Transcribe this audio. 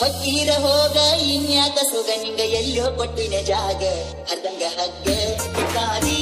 ಹೊತ್ತೀರ ಹೋಗ ಇನ್ಯಾಕ ಸುಗ ನಿಂಗ ಎಲ್ಲೋ ಕೊಟ್ಟಿನ ಜಾಗ. ಹರ್ದಂಗ ಹಗ್ಗ ತಾರೀ